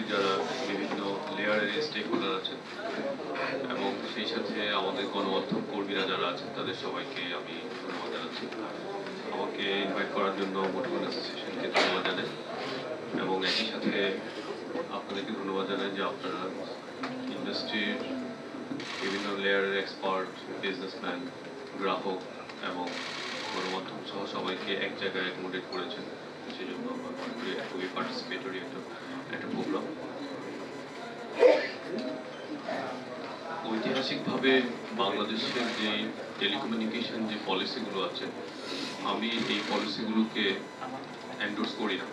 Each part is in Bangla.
ইন্ডাস্ট্রির যারা বিভিন্ন লেয়ারের স্টেক হোল্ডার আছেন, এবং সেই সাথে আমাদের গণমাধ্যম কর্মীরা যারা আছেন, তাদের সবাইকে আমি ধন্যবাদ জানাচ্ছি। আমাকে ইনভাইট করার জন্য মোটিভেন অ্যাসোসিয়েশনকে ধন্যবাদ জানাই, এবং একই সাথে আপনাদেরকে ধন্যবাদ জানাই যে আপনারা ইন্ডাস্ট্রির বিভিন্ন লেয়ারের এক্সপার্ট বিজনেসম্যান গ্রাহক, এবং গণমাধ্যম সহ সবাইকে এক জায়গায় অ্যাকোমোডেট করেছেন। ঐতিহাসিকভাবে বাংলাদেশের যে টেলিকমিউনিকেশন যে পলিসিগুলো আছে, আমি এই পলিসিগুলোকে এন্ডোর্স করি না।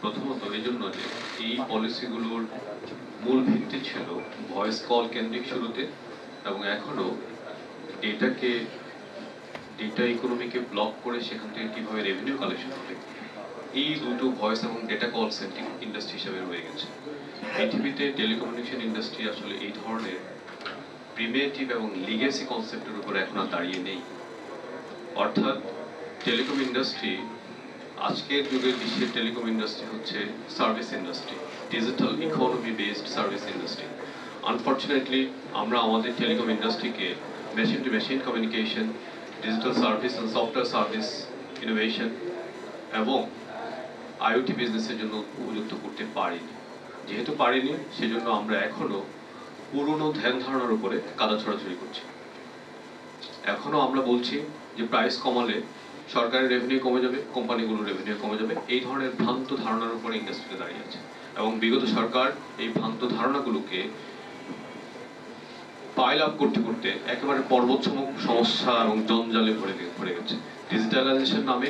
প্রথমত এই জন্য যে এই পলিসিগুলোর মূল ভিত্তি ছিল ভয়েস কল কেন্দ্রিক শুরুতে এবং এখনও ডেটাকে ডেটা ইকোনমিকে ব্লক করে সেখান থেকে কীভাবে রেভিনিউ কালেকশন হবে? এই দুটো ভয়েস এবং ডেটা কল সেন্টিং ইন্ডাস্ট্রি হিসাবে রয়ে গেছে। পৃথিবীতে টেলিকমিউনিকেশন ইন্ডাস্ট্রি আসলে এই ধরনের প্রিমিয়েটিভ এবং লিগেসি কনসেপ্টের উপর এখন আর দাঁড়িয়ে নেই। অর্থাৎ টেলিকম ইন্ডাস্ট্রি আজকের যুগের বিশ্বের টেলিকম ইন্ডাস্ট্রি হচ্ছে service industry digital economy based service industry unfortunately আমরা আমাদের telecom ইন্ডাস্ট্রিকে machine to machine communication digital service and software service innovation এবং আইওটি বিজনেসের জন্য উপযুক্ত করতে পারিনি। যেহেতু পারিনি, সেজন্য আমরা এখনও পুরনো ধ্যান ধারণার উপরে কাদা ছড়াছড়ি করছি। এখনও আমরা বলছি যে প্রাইস কমালে সরকারের রেভিনিউ কমে যাবে কোম্পানিগুলোর রেভিনিউ কমে যাবে। এই ধরনের ভ্রান্ত ধারণার উপরে ইন্ডাস্ট্রিতে দাঁড়িয়ে আছে। এবং বিগত সরকার এই ভ্রান্ত ধারণাগুলোকে পাইল আপ করতে করতে একেবারে পর্বতসম সমস্যা এবং জঞ্জালে ভরে ভরে গেছে। ডিজিটালাইজেশন নামে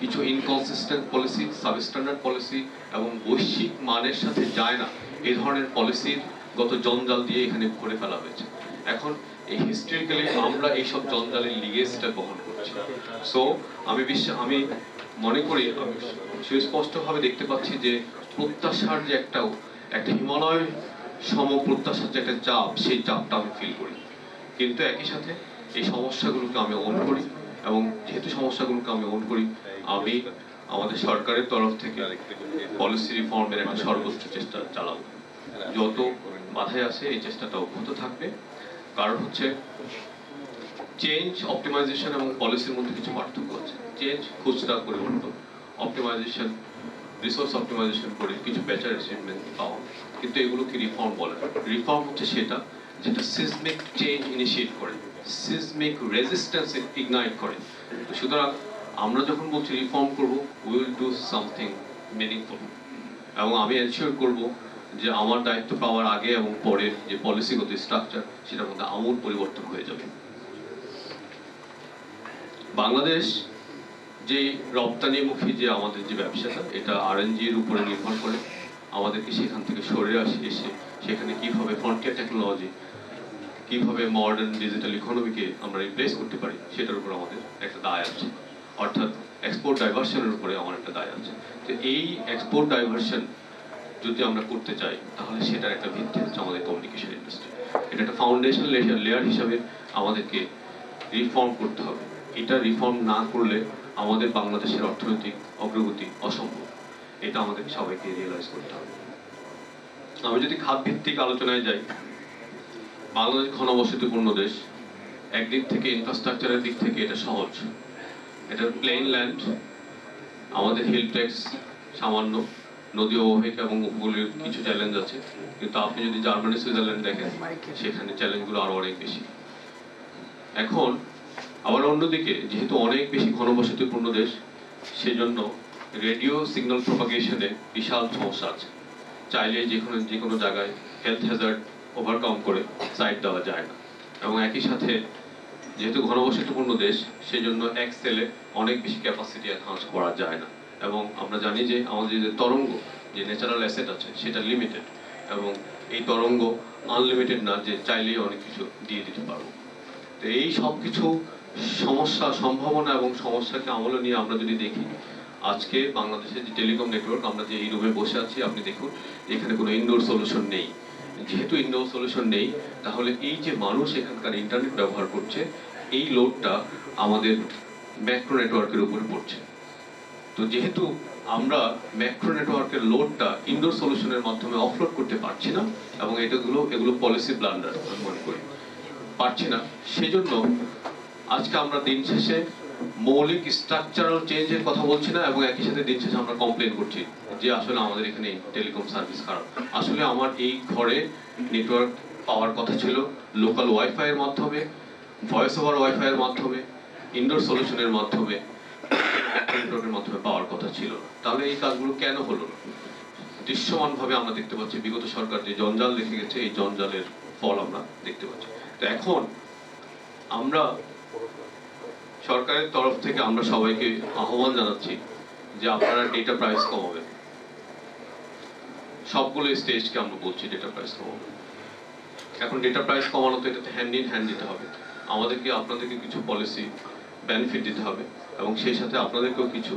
কিছু ইনকনসিস্টেন্ট পলিসি সাবস্ট্যান্ডার্ড পলিসি এবং বৈশ্বিক মানের সাথে যায় না এই ধরনের পলিসির গত জঞ্জাল দিয়ে এখানে ভরে ফেলা হয়েছে। এখন এই হিস্ট্রিক্যালি আমরা এইসব জঞ্জালের লিগেজটা বহন করছি। সো আমি বিশ্বাস আমি মনে করি, আমি সুস্পষ্টভাবে দেখতে পাচ্ছি যে প্রত্যাশার যে একটা একটা হিমালয় সম প্রত্যাশার যে একটা চাপ, সেই চাপটা আমি ফিল করি। কিন্তু একই সাথে এই সমস্যাগুলোকে আমি ওন করি এবং যেহেতু সমস্যাগুলোকে আমি ওন করি, আমি আমাদের সরকারের তরফ থেকে পলিসি রিফর্মের একটা সর্বোচ্চ চেষ্টা চালাবো। যত মাথায় আসে, এই চেষ্টাটা অব্যাহত থাকবে। কারণ হচ্ছে চেঞ্জ অপটিমাইজেশন এবং পলিসির মধ্যে কিছু পার্থক্য আছে। চেঞ্জ খুচরা পরিবর্তন অপটিমাইজেশন রিসোর্স অপটিমাইজেশন করে কিছু বেটার অ্যাচিভমেন্ট পাওয়া। কিন্তু এগুলোকে রিফর্ম বলে। রিফর্ম হচ্ছে সেটা, যেটা সিসমিক চেঞ্জ ইনিশিয়েট করে সিসমিক রেজিস্ট্যান্স ইগনাইট করে। সুতরাং আমরা যখন বলছি রিফর্ম করব উইল ডু সামথিং মিনিংফুল এবং আমি এনশিওর করব যে আমার দায়িত্ব পাওয়ার আগে এবং পরে যে পলিসিগত স্ট্রাকচার সেটার মধ্যে আমূল পরিবর্তন হয়ে যাবে। বাংলাদেশ যে রপ্তানিমুখী যে আমাদের যে ব্যবসাটা, এটা আরএনজির উপরে নির্ভর করে। আমাদেরকে সেখান থেকে সরে আসে এসে, সেখানে কীভাবে ফ্রন্টিয়ার টেকনোলজি কীভাবে মডার্ন ডিজিটাল ইকোনমিকে আমরা রিপ্লেস করতে পারি, সেটার উপর আমাদের একটা দায় আছে। অর্থাৎ এক্সপোর্ট ডাইভার্সনের উপরে আমার একটা দায় আছে। তো এই এক্সপোর্ট ডাইভার্সন যদি আমরা করতে চাই, তাহলে সেটার একটা ভিত্তি হচ্ছে আমাদের কমিউনিকেশন ইন্ডাস্ট্রি এটা একটা ফাউন্ডেশন লেয়ার হিসাবে আমাদেরকে রিফর্ম করতে হবে। এটা রিফর্ম না করলে আমাদের বাংলাদেশের অর্থনৈতিক অগ্রগতি অসম্ভব। এটা আমাদের সবাইকে রিয়েলাইজ করতে হবে। আমি যদি খাত ভিত্তিক আলোচনায় যাই, বাংলাদেশ ঘনবসতিপূর্ণ দেশ, একদিক থেকে ইনফ্রাস্ট্রাকচারের দিক থেকে এটা সহজ। এটা প্লেন ল্যান্ড আমাদের হিল ট্যাক্স সামান্য, নদী অববাহিকা এবং উপকূলীয় কিছু চ্যালেঞ্জ আছে। কিন্তু আপনি যদি জার্মানি, সুইজারল্যান্ড দেখেন, সেখানে চ্যালেঞ্জগুলো আরও অনেক বেশি। এখন, আবার অন্যদিকে, যেহেতু অনেক বেশি ঘনবসতিপূর্ণ দেশ, সেজন্য রেডিও সিগন্যাল প্রপাগেশনে বিশাল সমস্যা আছে। চাইলে যে কোনো যে কোনো জায়গায় হেলথ হ্যাজার্ড ওভারকাম করে সাইট দেওয়া যায় না। এবং একই সাথে যেহেতু ঘনবসতিপূর্ণ দেশ, সেজন্য এক সেলে অনেক বেশি ক্যাপাসিটি এনহান্স করা যায় না। এবং আমরা জানি যে আমাদের যে তরঙ্গ, যে ন্যাচারাল অ্যাসেট আছে, সেটা লিমিটেড এবং এই তরঙ্গ আনলিমিটেড না, যে চাইলেই অনেক কিছু দিয়ে দিতে পারব। তো এই সব কিছু সমস্যা, সম্ভাবনা এবং সমস্যাকে আমলে নিয়ে আমরা যদি দেখি আজকে বাংলাদেশের যে টেলিকম নেটওয়ার্ক, আমরা যে এই রুমে বসে আছি, আপনি দেখুন, এখানে কোনো ইনডোর সলিউশন নেই। যেহেতু ইনডোর সলিউশন নেই, তাহলে এই যে মানুষ এখানকার ইন্টারনেট ব্যবহার করছে, এই লোডটা আমাদের ম্যাক্রো নেটওয়ার্কের উপরে পড়ছে। তো যেহেতু আমরা ম্যাক্রো নেটওয়ার্কের লোডটা ইনডোর সলিউশনের মাধ্যমে অফলোড করতে পারছি না, এবং এটাগুলো, এগুলো পলিসি ব্লান্ডার আমি মনে করি। পারছি না। সেজন্য আজকে আমরা দিন শেষে মৌলিক স্ট্রাকচারাল চেঞ্জের কথা বলছি না এবং একই সাথে দিন শেষে আমরা কমপ্লেন করছি যে আসলে আমাদের এখানে টেলিকম সার্ভিস খারাপ। আসলে আমার এই ঘরে নেটওয়ার্ক পাওয়ার কথা ছিল লোকাল ওয়াইফাই এর মাধ্যমে ভয়েস ওভার ওয়াইফাই এর মাধ্যমে ইনডোর সলিউশনের মাধ্যমে নেটওয়ার্কের মাধ্যমে পাওয়ার কথা ছিল। তাহলে এই কাজগুলো কেন হলো না? দৃশ্যমানভাবে আমরা দেখতে পাচ্ছি, বিগত সরকার যে জঞ্জাল রেখে গেছে, এই জঞ্জালের ফল আমরা দেখতে পাচ্ছি। তো এখন আমরা সরকারের তরফ থেকে আমরা সবাইকে আহ্বান জানাচ্ছি যে আপনারা ডেটা প্রাইস কমাবেন। সবগুলো স্টেজকে আমরা বলছি ডেটা প্রাইস কমাবেন। এখন ডেটা প্রাইস কমানো তো এটাতে হ্যান্ড ইন হ্যান্ড দিতে হবে। আমাদেরকে, আপনাদেরকে কিছু পলিসি বেনিফিট দিতে হবে এবং সেই সাথে আপনাদেরকেও কিছু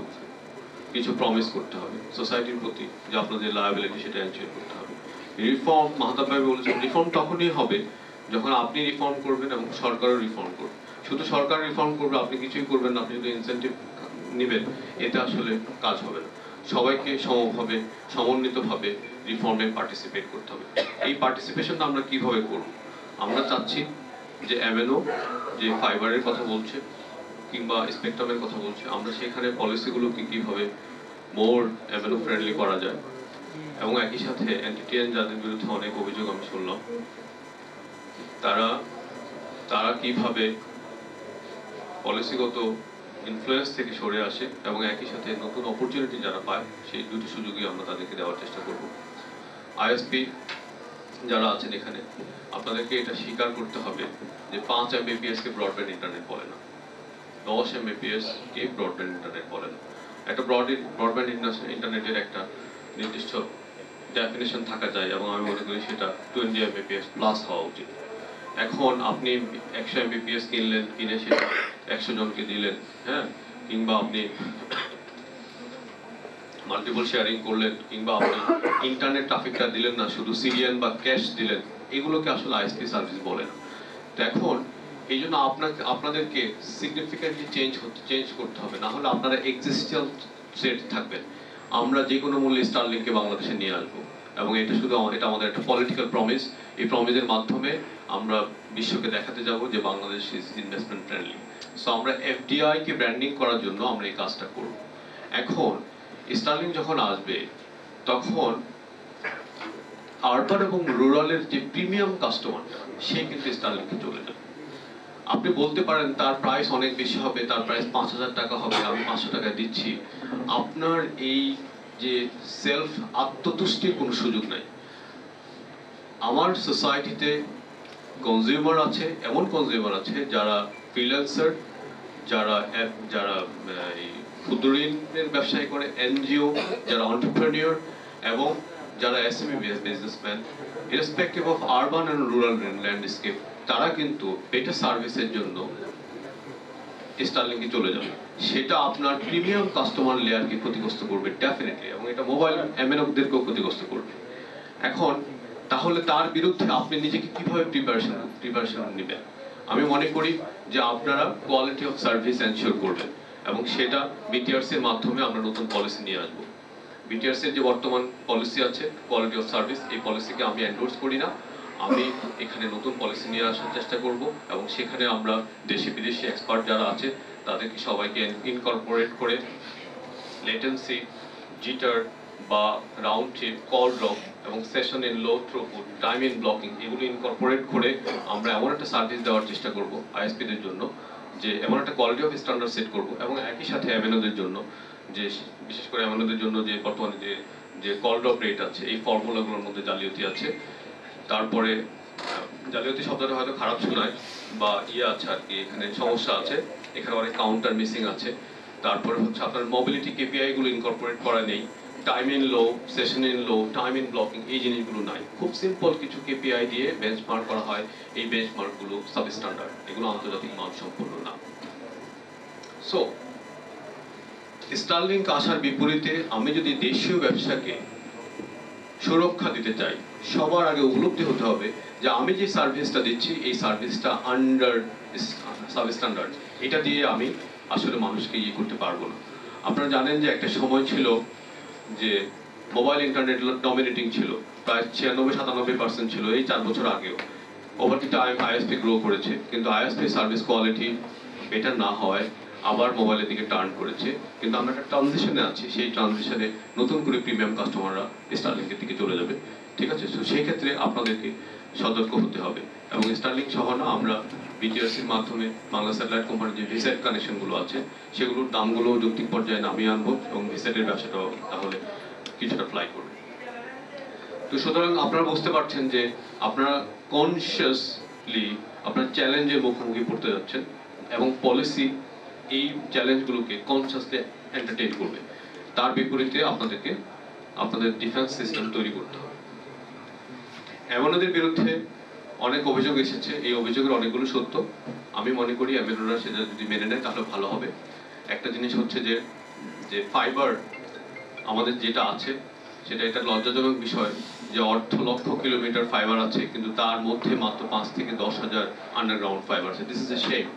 কিছু প্রমিস করতে হবে। সোসাইটির প্রতি যে আপনাদের লায়াবিলিটি সেটা এনশিওর করতে হবে। রিফর্ম মাহাতাব ভাই বলেছেন রিফর্ম তখনই হবে যখন আপনি রিফর্ম করবেন এবং সরকারও রিফর্ম করবে। শুধু সরকার রিফর্ম করবে, আপনি কিছুই করবেন না, আপনি যদি ইনসেন্টিভ নেবেন। এটা আসলে কাজ হবে না। সবাইকে সমভাবে, সমন্বিতভাবে রিফর্মে পার্টিসিপেট করতে হবে। এই পার্টিসিপেশনটা আমরা কীভাবে করব? আমরা চাচ্ছি যে এমএনও যে ফাইবারের কথা বলছে, কিংবা স্পেকট্রামের কথা বলছে, আমরা সেখানে পলিসিগুলোকে কীভাবে মোর এমএনও ফ্রেন্ডলি করা যায়? এবং একই সাথে এনটিটিএন যাদের বিরুদ্ধে অনেক অভিযোগ আমি শুনলাম, তারা তারা কীভাবে পলিসিগত ইনফ্লুয়েন্স থেকে সরে আসে এবং একই সাথে নতুন অপরচুনিটি যারা পায়, সেই দুটি সুযোগই আমরা তাদেরকে দেওয়ার চেষ্টা করব। আইএসপি যারা আছেন এখানে, আপনাদেরকে এটা স্বীকার করতে হবে যে পাঁচ এমবিপিএস কে ব্রডব্যান্ড ইন্টারনেট বলে না। দশ এমবিপিএস কে ব্রডব্যান্ড ইন্টারনেট বলে না। একটা ব্রড ব্রডব্যান্ড ইন্টারনেটের একটা নির্দিষ্ট ডেফিনেশন থাকা যায় এবং আমি মনে করি সেটা টোয়েন্টি এমবিপিএস প্লাস হওয়া উচিত। এখন আপনি একশো এমবিপিএস কিনলেন, কিনে সেটা একশো জনকে দিলেন হ্যাঁ? কিংবা আপনি মাল্টিপল শেয়ারিং করলেন, কিংবা আপনি ইন্টারনেট ট্রাফিকটা দিলেন না, শুধু সিরিয়ান বা ক্যাশ দিলেন, এগুলোকে আসলে আইএসপি সার্ভিস বলে না। তো এখন এই জন্য আপনাকে, আপনাদেরকে সিগনিফিকেন্টলি চেঞ্জ হতে চেঞ্জ করতে হবে, না হলে আপনারা এক্সিস্টিয়াল সেট থাকবেন। আমরা যে কোনো মূল্যে স্টারলিংকে বাংলাদেশে নিয়ে আসব। এবং এটা শুধু এটা আমাদের একটা পলিটিক্যাল প্রমিস এই প্রমিসের মাধ্যমে আমরা বিশ্বকে দেখাতে যাব যে Bangladesh is investment friendly so আমরা এফডিআই কে ব্র্যান্ডিং করার জন্য আমরা এই কাজটা করব। এখন স্টারলিং যখন আসবে, তখন আরবান এবং রুরালের যে প্রিমিয়াম কাস্টমারটা সে কিন্তু স্টারলিংকে চলে যাবে। আপনি বলতে পারেন, তার প্রাইস অনেক বেশি হবে, তার প্রাইস পাঁচ হাজার টাকা হবে, আমি পাঁচশো টাকা দিচ্ছি। আপনার এই যে সেলফ আত্মতুষ্টির কোনো সুযোগ নাই। আমার সোসাইটিতে কনজিউমার আছে এমন কনজিউমার আছে যারা ফ্রিল্যান্সার যারা যারা আহ, এই ক্ষুদ্র ঋণের ব্যবসায়ী করে এনজিও যারা অন্টারপ্রেনিয়র এবং যারা S SME businessman irrespective of urban and rural landscape তারা কিন্তু বেটার সার্ভিসের জন্য স্টারলিংকে চলে যাবে। সেটা আপনার প্রিমিয়াম কাস্টমার লেয়ারকে ক্ষতিগ্রস্ত করবে ডেফিনেটলি এবং এটা মোবাইল এমএনওদেরকেও ক্ষতিগ্রস্ত করবে। এখন, তাহলে তার বিরুদ্ধে আপনি নিজেকে কীভাবে প্রিপারেশন প্রিপারেশন নেবেন? আমি মনে করি যে আপনারা কোয়ালিটি অফ সার্ভিস এনশিওর করবেন, এবং সেটা বিটিআরসি এর মাধ্যমে আমরা নতুন পলিসি নিয়ে আসব। বিটিআরসি এর যে বর্তমান পলিসি আছে কোয়ালিটি অফ সার্ভিস এই পলিসিকে আমি এন্ডোর্স করি না। আমি এখানে নতুন পলিসি নিয়ে আসার চেষ্টা করব, এবং সেখানে আমরা দেশে বিদেশি এক্সপার্ট যারা আছে তাদেরকে সবাইকে ইনকর্পোরেট করে লেটেন্সি জিটার বা রাউন্ড ট্রিপ কল ড্রপ এবং session in low throughput time in blocking এগুলো ইনকর্পোরেট করে আমরা এমন একটা সার্ভিস দেওয়ার চেষ্টা করব আইএসপিদের জন্য, যে এমন একটা কোয়ালিটি অফ স্ট্যান্ডার্ড সেট করব এবং একই সাথে এমএনওদের জন্য, যে বিশেষ করে এমএনওদের জন্য যে বর্তমানে যে যে কল ড্রপ রেট আছে, এই ফর্মুলাগুলোর মধ্যে জালিয়াতি আছে। তারপরে জালিয়াতি শব্দটা হয়তো খারাপ শোনায় বা ইয়ে আছে আর কি, এখানে সমস্যা আছে। এখানে অনেক কাউন্টার মিসিং আছে। তারপরে হচ্ছে আপনার মোবিলিটি কেপিআই গুলো ইনকর্পোরেট করা নেই। Time in low session in low time in blocking এই জিনিসগুলো নাই। খুব সিম্পল কিছু কেপিআই দিয়ে বেঞ্চমার্ক করা হয়। এই বেঞ্চমার্কগুলো সাব স্ট্যান্ডার্ড এগুলো আন্তর্জাতিক মান সম্পন্ন না। সো স্টারলিংক আসার বিপরীতে আমি যদি দেশীয় ব্যবসাকে সুরক্ষা দিতে চাই, সবার আগে উপলব্ধি হতে হবে যে আমি যে সার্ভিসটা দিচ্ছি, এই সার্ভিসটা আন্ডার সাব স্ট্যান্ডার্ড এটা দিয়ে আমি আসলে মানুষকে ইয়ে করতে পারব না। আপনারা জানেন যে একটা সময় ছিল যে মোবাইল ইন্টারনেট ডমিনেটিং ছিল, প্রায় ছিয়ানব্বই, সাতানব্বই পার্সেন্ট ছিল এই চার বছর আগেও। Over the time ISP grow করেছে, কিন্তু আইএসপি সার্ভিস কোয়ালিটি বেটার না হওয়ায় আবার মোবাইলের দিকে টার্ন করেছে। কিন্তু আমরা একটা ট্রানজিশনে আছি, সেই ট্রানজিশনে নতুন করে প্রিমিয়াম কাস্টমাররা স্টারলিংকের দিকে চলে যাবে। ঠিক আছে? তো সেই ক্ষেত্রে আপনাদেরকে সতর্ক হতে হবে। এবং স্টারলিং সহ না, আমরা বিটিআরসির মাধ্যমে বাংলা স্যাটেলাইট কোম্পানির যে ভিসেট কানেকশনগুলো আছে, সেগুলোর দামগুলো যৌক্তিক পর্যায়ে নামিয়ে আনব এবং ভিসেটের ব্যবসাটাও তাহলে কিছুটা ফ্লাই করবে। তো সুতরাং আপনারা বুঝতে পারছেন যে আপনারা কনসিয়াসলি আপনার চ্যালেঞ্জের মুখোমুখি পড়তে যাচ্ছেন এবং পলিসি এই চ্যালেঞ্জগুলোকে কনসিয়াসলি এন্টারটেইন করবে। তার বিপরীতে আপনাদেরকে, আপনাদের ডিফেন্স সিস্টেম তৈরি করতে হবে। এমনদের বিরুদ্ধে অনেক অভিযোগ এসেছে, এই অভিযোগের অনেকগুলো সত্য। আমি মনে করি এমএনওরা সেটা যদি মেনে নেয় তাহলে ভালো হবে। একটা জিনিস হচ্ছে যে যে ফাইবার আমাদের যেটা আছে, সেটা একটা লজ্জাজনক বিষয় যে অর্ধ লক্ষ কিলোমিটার ফাইবার আছে, কিন্তু তার মধ্যে মাত্র পাঁচ থেকে দশ হাজার আন্ডারগ্রাউন্ড ফাইবার আছে। দিস ইজ এ শেপ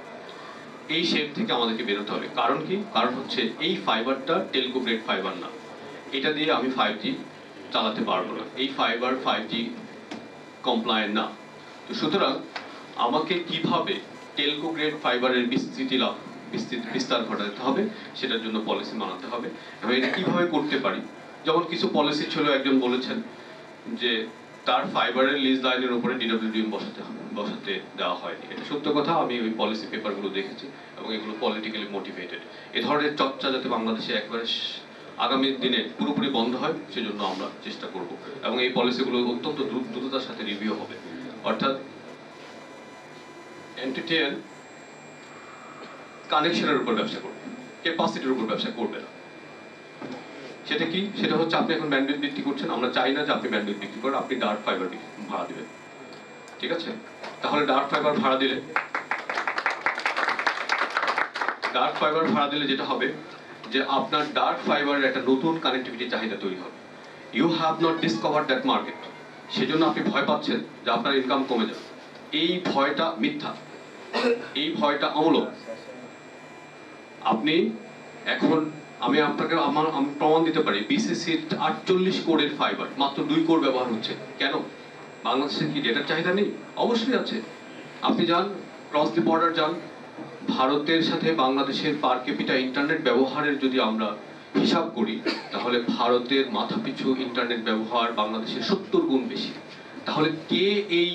এই শেপ থেকে আমাদেরকে বেরোতে হবে। কারণ কি? কারণ হচ্ছে এই ফাইবারটা টেলকো গ্রেড ফাইবার না। এটা দিয়ে আমি ফাইভ জি চালাতে পারব না। এই ফাইবার ফাইভ জি কমপ্লায়েন্ট না। সুতরাং আমাকে কীভাবে টেলকো গ্রেড ফাইবারের বিস্তৃতি লাভ, বিস্তৃতি, বিস্তার ঘটাতে হবে, সেটার জন্য পলিসি বানাতে হবে এবং এটা কীভাবে করতে পারি? যেমন কিছু পলিসি ছিল, একজন বলেছেন যে তার ফাইবারের লিজ লাইনের উপরে ডিডব্লিউডিএম বসাতে হবে, বসাতে দেওয়া হয়নি। এটা সত্য কথা, আমি ওই পলিসি পেপারগুলো দেখেছি এবং এগুলো পলিটিক্যালি মোটিভেটেড এ ধরনের চর্চা যাতে বাংলাদেশে একবারে আগামী দিনে পুরোপুরি বন্ধ হয়, সেজন্য আমরা চেষ্টা করব। এবং এই পলিসিগুলো অত্যন্ত দ্রুত, দ্রুততার সাথে রিভিউ হবে। অর্থাৎ এনটিটিএন কানেকশনের উপর ব্যবসা করবে ক্যাপাসিটির উপর ব্যবসা করবে না। সেটা কি? সেটা হচ্ছে আপনি এখন ব্যান্ডউইথ বিক্রি করছেন, আমরা চাই না যে আপনি ব্যান্ডউইথ বিক্রি করেন, আপনি ডার্ক ফাইবার ভাড়া দিবেন। ঠিক আছে? তাহলে ডার্ক ফাইবার ভাড়া দিলে ডার্ক ফাইবার ভাড়া দিলে যেটা হবে, যে আপনার ডার্ক ফাইবারের একটা নতুন কানেক্টিভিটি চাহিদা তৈরি হবে। You have not discover that market সেজন্য আপনি ভয় পাচ্ছেন যে আপনার ইনকাম কমে যাবে। এই ভয়টা মিথ্যা। এই ভয়টা অমূলক। আপনি এখন আমি আপনাকে আমার, আমি প্রমাণ দিতে পারি বিসিসি আটচল্লিশ কোডের ফাইবার মাত্র দুই কোড ব্যবহার হচ্ছে। কেন? বাংলাদেশের কি ডেটার চাহিদা নেই? অবশ্যই আছে। আপনি যান ক্রস দি বর্ডার যান। ভারতের সাথে বাংলাদেশের পার ক্যাপিটা ইন্টারনেট ব্যবহারের যদি আমরা হিসাব করি, তাহলে ভারতের মাথাপিছু ইন্টারনেট ব্যবহার বাংলাদেশের সত্তর গুণ বেশি তাহলে কে এই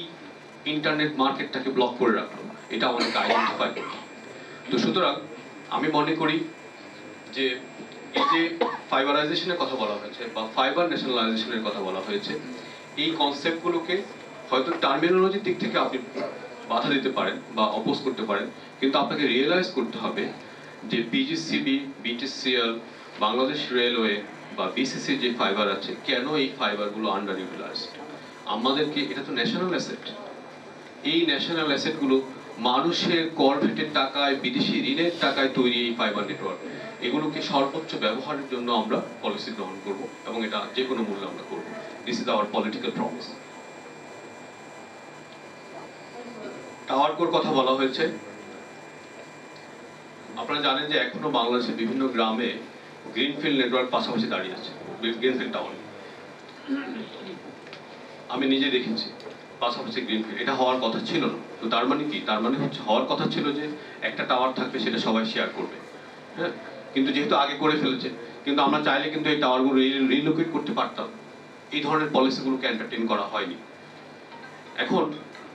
ইন্টারনেট মার্কেটটাকে ব্লক করে রাখল এটা আমাদেরকে আইডেন্টিফাই করতে। তো সুতরাং আমি মনে করি যে এই যে ফাইবারাইজেশনের কথা বলা হয়েছে বা ফাইবার ন্যাশনালাইজেশনের কথা বলা হয়েছে, এই কনসেপ্টগুলোকে হয়তো টার্মিনোলজির দিক থেকে আপনি বাধা দিতে পারেন বা অপোজ করতে পারেন, কিন্তু আপনাকে রিয়েলাইজ করতে হবে যে বিজিসিবি বিটিসিএল বাংলাদেশ রেলওয়ে বা বিসিসি যে ফাইবার আছে, কেন এই ফাইবারগুলো আন্ডার ইউটিলাইজড আমাদেরকে, এটা তো ন্যাশনাল অ্যাসেট এই ন্যাশনাল অ্যাসেটগুলো মানুষের করভেটের টাকায়, বিদেশি ঋণের টাকায় তৈরি এই ফাইবার নেটওয়ার্ক এগুলোকে সর্বোচ্চ ব্যবহারের জন্য আমরা পলিসি গ্রহণ করব এবং এটা যে কোনো মূল্যে আমরা করব। This is our political promise tower core কথা বলা হয়েছে। আপনারা জানেন যে এখনও বাংলাদেশের বিভিন্ন গ্রামে গ্রিনফিল্ড নেটওয়ার্ক পাশাপাশি দাঁড়িয়ে আছে গ্রিনফিল্ড টাওয়ার আমি নিজে দেখেছি, পাশাপাশি গ্রিনফিল্ড এটা হওয়ার কথা ছিল না। তো তার মানে কি? তার মানে হচ্ছে, হওয়ার কথা ছিল যে একটা টাওয়ার থাকবে, সেটা সবাই শেয়ার করবে। হ্যাঁ? কিন্তু যেহেতু আগে করে ফেলেছে, কিন্তু আমরা চাইলে কিন্তু এই টাওয়ারগুলো রিলোকেট করতে পারতাম। এই ধরনের পলিসিগুলোকে এন্টারটেইন করা হয়নি। এখন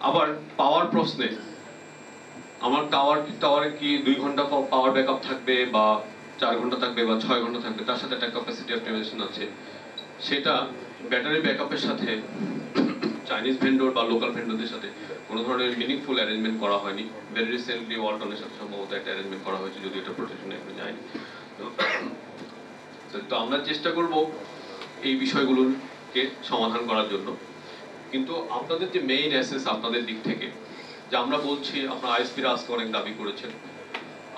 আবার পাওয়ার প্রশ্নে, আমার টাওয়ার টাওয়ারে কি দুই ঘণ্টা পাওয়ার ব্যাকআপ থাকবে বা চার ঘণ্টা থাকবে বা ছয় ঘণ্টা থাকবে, তার সাথে একটা ক্যাপাসিটি অপটিমাইজেশন আছে। সেটা ব্যাটারি ব্যাকআপের সাথে চাইনিজ ভেন্ডর বা লোকাল ভেন্ডরদের সাথে কোনো ধরনের মিনিংফুল অ্যারেঞ্জমেন্ট করা হয়নি। ভেরি রিসেন্টলি ওয়ালটনের সাথে সম্ভবত একটা অ্যারেঞ্জমেন্ট করা হয়েছে যদি এটা প্রোটেকশনে এখন যায়নি। তো- আমরা চেষ্টা করব এই বিষয়গুলোকে সমাধান করার জন্য। কিন্তু আপনাদের যে মেইন অ্যাসেস আপনাদের দিক থেকে, যে আমরা বলছি, আপনারা আইএসপিরা আজকে অনেক দাবি করেছেন।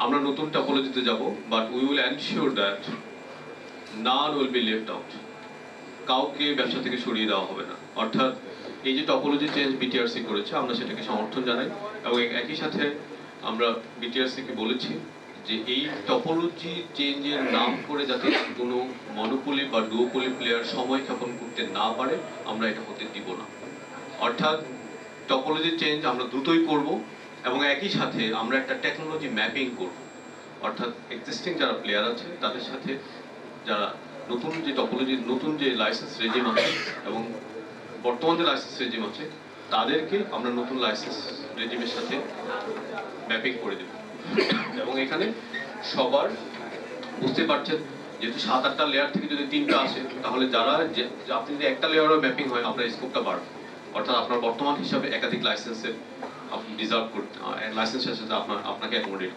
আমরা নতুন টপোলজিতে যাব but we will ensure that none will be left out কাউকে ব্যবসা থেকে সরিয়ে দেওয়া হবে না। অর্থাৎ এই যে টপোলজি চেঞ্জ বিটিআরসি করেছে, আমরা সেটাকে সমর্থন জানাই এবং একই সাথে আমরা বিটিআরসি কে বলেছি যে এই টপোলজি চেঞ্জের নাম করে যাতে কোনো মনোপলি বা ডুওপলি প্লেয়ার সময় ক্ষেপণ করতে না পারে, আমরা এটা হতে দিব না। অর্থাৎ টপোলজি চেঞ্জ আমরা দ্রুতই করব। এবং একই সাথে আমরা একটা টেকনোলজি ম্যাপিং করব। অর্থাৎ এক্সিস্টিং যারা প্লেয়ার আছে, তাদের সাথে যারা নতুন যে টপোলজি নতুন যে লাইসেন্স রেজিম আছে এবং বর্তমান যে লাইসেন্স রেজিম আছে, তাদেরকে আমরা নতুন লাইসেন্স রেজিমের সাথে ম্যাপিং করে দেব। এবং এখানে সবার বুঝতে পারছেন, যেহেতু সাত আটটা লেয়ার থেকে যদি তিনটা আসে, তাহলে যারা যে আপনি যদি একটা লেয়ারও ম্যাপিং হয়, আপনার স্কোপটা বাড়বে। অর্থাৎ আপনার বর্তমান হিসাবে একাধিক লাইসেন্সের আপনি ডিজার্ভ করতে লাইসেন্সের সাথে আপনার আপনাকে অ্যাকোমোডেট